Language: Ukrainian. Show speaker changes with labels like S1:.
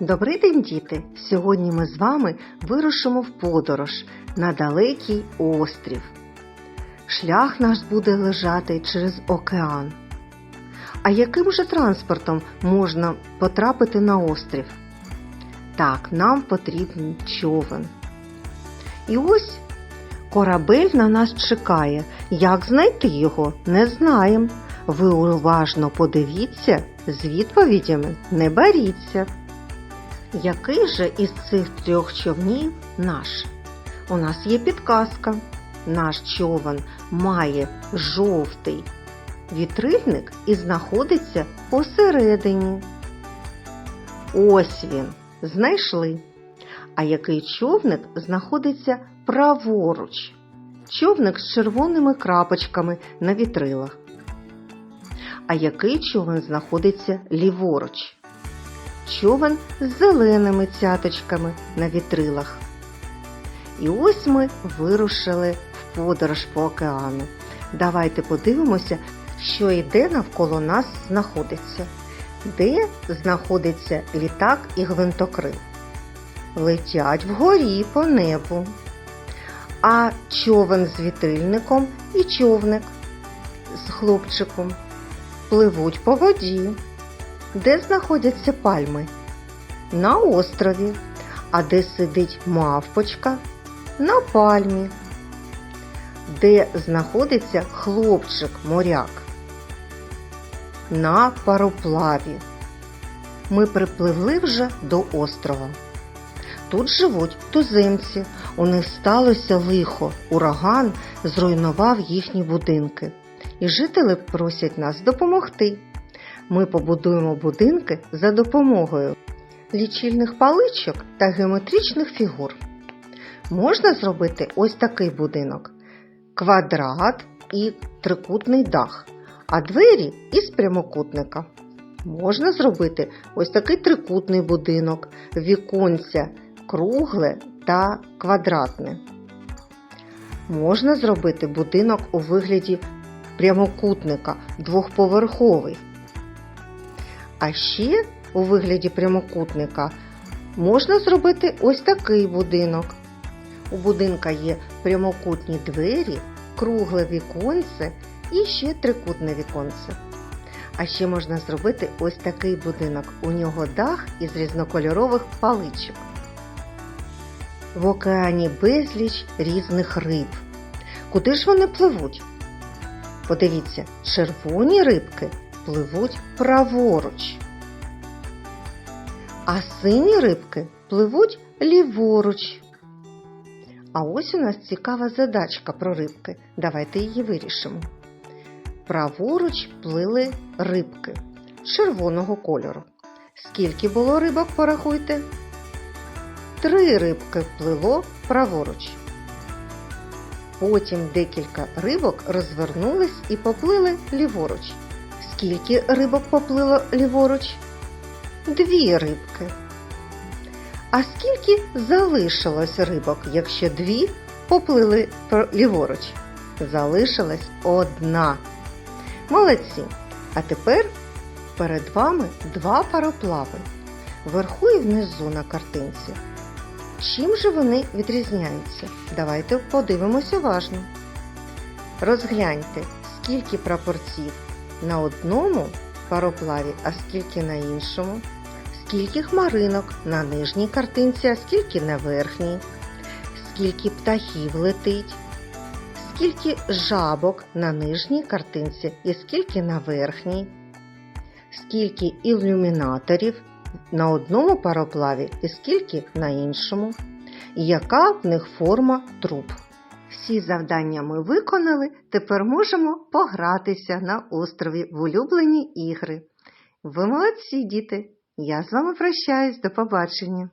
S1: Добрий день, діти! Сьогодні ми з вами вирушимо в подорож на далекий острів. Шлях наш буде лежати через океан. А яким же транспортом можна потрапити на острів? Так, нам потрібен човен. І ось корабель на нас чекає. Як знайти його, не знаємо. Ви уважно подивіться, з відповідями не боріться. Який же із цих трьох човнів наш? У нас є підказка. Наш човен має жовтий вітрильник і знаходиться посередині. Ось він. Знайшли. А який човник знаходиться праворуч? Човник з червоними крапочками на вітрилах. А який човен знаходиться ліворуч? Човен з зеленими цяточками на вітрилах. І ось ми вирушили в подорож по океану. Давайте подивимося, що і де навколо нас знаходиться. Де знаходиться літак і гвинтокрил? Летять вгорі по небу. А човен з вітрильником і човник з хлопчиком пливуть по воді. Де знаходяться пальми? На острові. А де сидить мавпочка? На пальмі. Де знаходиться хлопчик моряк? На пароплаві. Ми припливли вже до острова. Тут живуть туземці. У них сталося лихо. Ураган зруйнував їхні будинки. І жителі просять нас допомогти. Ми побудуємо будинки за допомогою лічильних паличок та геометричних фігур. Можна зробити ось такий будинок: квадрат і трикутний дах, а двері із прямокутника. Можна зробити ось такий трикутний будинок, віконця кругле та квадратне. Можна зробити будинок у вигляді прямокутника двохповерховий. А ще у вигляді прямокутника можна зробити ось такий будинок. У будинка є прямокутні двері, кругле віконце і ще трикутне віконце. А ще можна зробити ось такий будинок. У нього дах із різнокольорових паличок. В океані безліч різних риб. Куди ж вони пливуть? Подивіться, червоні рибки пливуть праворуч. А сині рибки пливуть ліворуч. А ось у нас цікава задачка про рибки. Давайте її вирішимо. Праворуч плили рибки червоного кольору. Скільки було рибок, порахуйте? Три рибки плило праворуч. Потім декілька рибок розвернулись і поплили ліворуч. Скільки рибок поплило ліворуч? Дві рибки. А скільки залишилось рибок, якщо дві поплили ліворуч? Залишилась одна. Молодці. А тепер перед вами два пароплави. Вверху і внизу на картинці. Чим же вони відрізняються? Давайте подивимося уважно. Розгляньте, скільки прапорців на одному пароплаві, а скільки на іншому, скільки хмаринок на нижній картинці, а скільки на верхній, скільки птахів летить, скільки жабок на нижній картинці і скільки на верхній, скільки ілюмінаторів на одному пароплаві і скільки на іншому, яка в них форма труб. Всі завдання ми виконали, тепер можемо погратися на острові в улюблені ігри. Ви молодці, діти! Я з вами прощаюсь, до побачення!